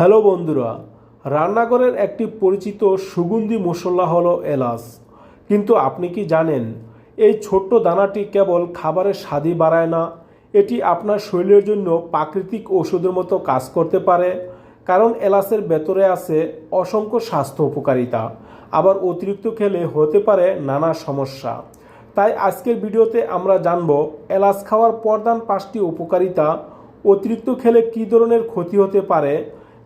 Hello বন্ধুরা, রান্নাঘরের একটি পরিচিত সুগন্ধি মশলা হলো এলাচ। কিন্তু আপনি কি জানেন, এই ছোট্ট দানাটি কেবল খাবারের স্বাদই বাড়ায় না, এটি আপনার শরীরের জন্য প্রাকৃতিক ওষুধের মতো কাজ করতে পারে, কারণ এলাচের ভেতরে আছে অসংখ্য স্বাস্থ্য উপকারিতা, আবার অতিরিক্ত খেলে হতে পারে নানা সমস্যা। তাই আজকের ভিডিওতে আমরা জানব, এলাচ খাওয়ার প্রধান পাঁচটি উপকারিতা, অতিরিক্ত খেলে কী ধরনের ক্ষতি হতে পারে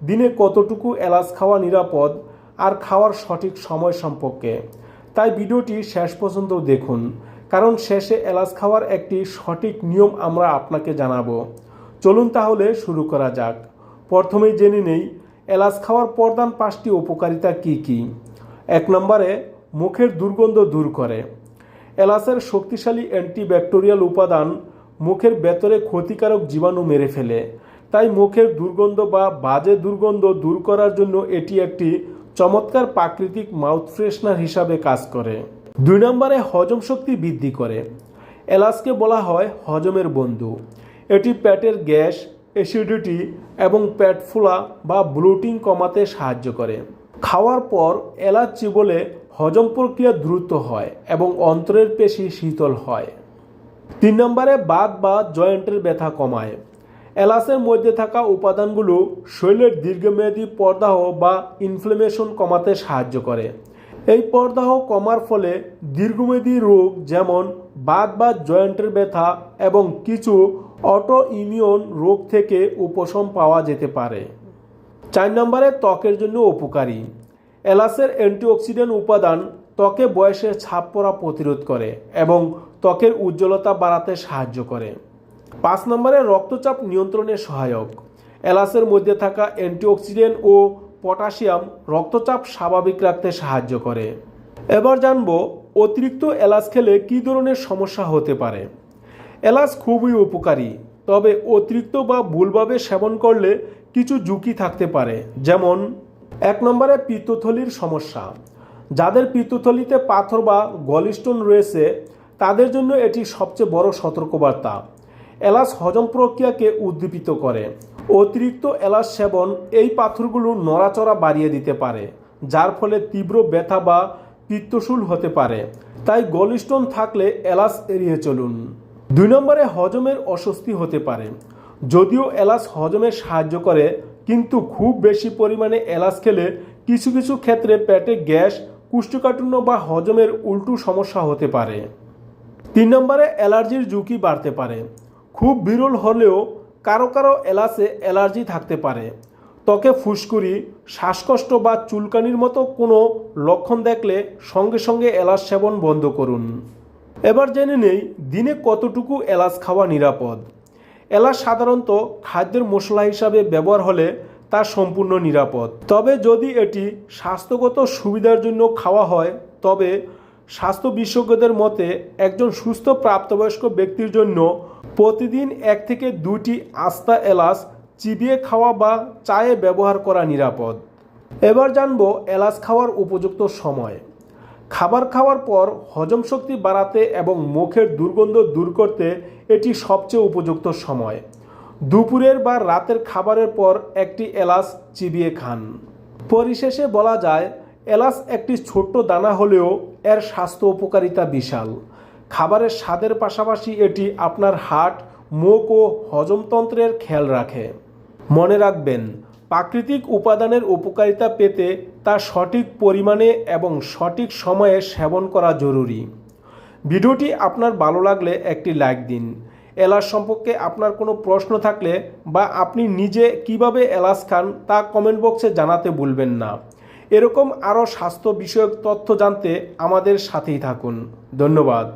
দিনে কতটুকু এলাচ খাওয়া নিরাপদ আর খাওয়ার সঠিক সময় সম্পর্কে। তাই ভিডিওটি শেষ পর্যন্ত দেখুন, কারণ শেষে এলাচ খাওয়ার একটি সঠিক নিয়ম আমরা আপনাকে জানাব। চলুন তাহলে শুরু করা যাক। প্রথমেই জেনে নেই, এলাচ খাওয়ার প্রধান পাঁচটি উপকারিতা কি কি? এক নম্বরে, মুখের দুর্গন্ধ দূর করে। এলাচের শক্তিশালী অ্যান্টিব্যাকটেরিয়াল উপাদান মুখের ভেতরে ক্ষতিকারক জীবাণু মেরে ফেলে। তাই মুখের দুর্গন্ধ বা বাজে দুর্গন্ধ দূর করার জন্য এটি একটি চমৎকার প্রাকৃতিক মাউথ ফ্রেশনার হিসাবে কাজ করে। দুই নম্বরে হজম শক্তি বৃদ্ধি করে। এলাচকে বলা হয় হজমের বন্ধু। এটি পেটের গ্যাস অ্যাসিডিটি এবং পেট ফোলা বা ব্লুটিং কমাতে সাহায্য করে। খাওয়ার পর এলাচ চিবলে হজম প্রক্রিয়া দ্রুত হয় এবং অন্তরের পেশি শীতল হয়। তিন নম্বরে বাত বা জয়েন্টের ব্যথা কমায়। এলাচের মধ্যে থাকা উপাদানগুলো শরীরের দীর্ঘমেয়াদী পর্দাহ বা ইনফ্লেমেশন কমাতে সাহায্য করে। এই পর্দাহ কমার ফলে দীর্ঘমেয়াদী রোগ যেমন বাত বা জয়েন্টের ব্যথা এবং কিছু অটো ইমিউন রোগ থেকে উপশম পাওয়া যেতে পারে। চার নম্বরে ত্বকের জন্য উপকারী। এলাচের অ্যান্টিঅক্সিডেন্ট উপাদান ত্বকে বয়সের ছাপ পড়া প্রতিরোধ করে এবং ত্বকের উজ্জ্বলতা বাড়াতে সাহায্য করে। পাঁচ নম্বরে রক্তচাপ নিয়ন্ত্রণে সহায়ক। এলাচের মধ্যে থাকা অ্যান্টিঅক্সিডেন্ট ও পটাশিয়াম রক্তচাপ স্বাভাবিক রাখতে সাহায্য করে। এবার জানব অতিরিক্ত এলাচ খেলে কী ধরনের সমস্যা হতে পারে। এলাচ খুবই উপকারী, তবে অতিরিক্ত বা ভুলভাবে সেবন করলে কিছু ঝুঁকি থাকতে পারে, যেমন এক নম্বরে পিত্তথলির সমস্যা। যাদের পিত্তথলিতে পাথর বা গলিস্টোন রয়েছে, তাদের জন্য এটি সবচেয়ে বড় সতর্কবার্তা। এলাচ হজম প্রক্রিয়াকে উদ্দীপিত করে। অতিরিক্ত এলাচ সেবন এই পাথরগুলো নড়াচড়া বাড়িয়ে দিতে পারে, যার ফলে তীব্র ব্যথা বা পিত্তশুল হতে পারে। তাই গলিস্টোন থাকলে এলাচ এড়িয়ে চলুন। দুই নম্বরে হজমের অস্বস্তি হতে পারে। যদিও এলাচ হজমে সাহায্য করে, কিন্তু খুব বেশি পরিমাণে এলাচ খেলে কিছু কিছু ক্ষেত্রে পেটে গ্যাস, কুষ্ঠকাঠিন্য বা হজমের উল্টো সমস্যা হতে পারে। তিন নম্বরে অ্যালার্জির ঝুঁকি বাড়তে পারে। খুব বিরল হলেও কারও কারও এলাচে অ্যালার্জি থাকতে পারে। ত্বকে ফুসকুড়ি, শ্বাসকষ্ট বা চুলকানির মতো কোনো লক্ষণ দেখলে সঙ্গে সঙ্গে এলাচ সেবন বন্ধ করুন। এবার জেনে নেই দিনে কতটুকু এলাচ খাওয়া নিরাপদ। এলাচ সাধারণত খাদ্যের মশলা হিসাবে ব্যবহার হলে তা সম্পূর্ণ নিরাপদ। তবে যদি এটি স্বাস্থ্যগত সুবিধার জন্য খাওয়া হয়, তবে স্বাস্থ্য বিশেষজ্ঞদের মতে একজন সুস্থ প্রাপ্তবয়স্ক ব্যক্তির জন্য প্রতিদিন এক থেকে দুটি আস্তা এলাচ চিবিয়ে খাওয়া বা চায়ে ব্যবহার করা নিরাপদ। এবার জানব এলাচ খাওয়ার উপযুক্ত সময়। খাবার খাওয়ার পর হজম শক্তি বাড়াতে এবং মুখের দুর্গন্ধ দূর করতে এটি সবচেয়ে উপযুক্ত সময়। দুপুরের বা রাতের খাবারের পর একটি এলাচ চিবিয়ে খান। পরিশেষে বলা যায়, এলাচ একটি ছোট্ট দানা হলেও এর স্বাস্থ্য উপকারিতা বিশাল। খাবারের স্বাদের পাশাপাশি এটি আপনার হার্ট মুখ ও হজমতন্ত্রের খেয়াল রাখে। মনে রাখবেন, প্রাকৃতিক উপাদানের উপকারিতা পেতে তা সঠিক পরিমাণে এবং সঠিক সময়ে সেবন করা জরুরি। ভিডিওটি আপনার ভালো লাগলে একটি লাইক দিন। এলাচ সম্পর্কে আপনার কোনো প্রশ্ন থাকলে বা আপনি নিজে কীভাবে এলাচ খান তা কমেন্ট বক্সে জানাতে ভুলবেন না। এরকম আরও স্বাস্থ্য বিষয়ক তথ্য জানতে আমাদের সাথেই থাকুন। ধন্যবাদ।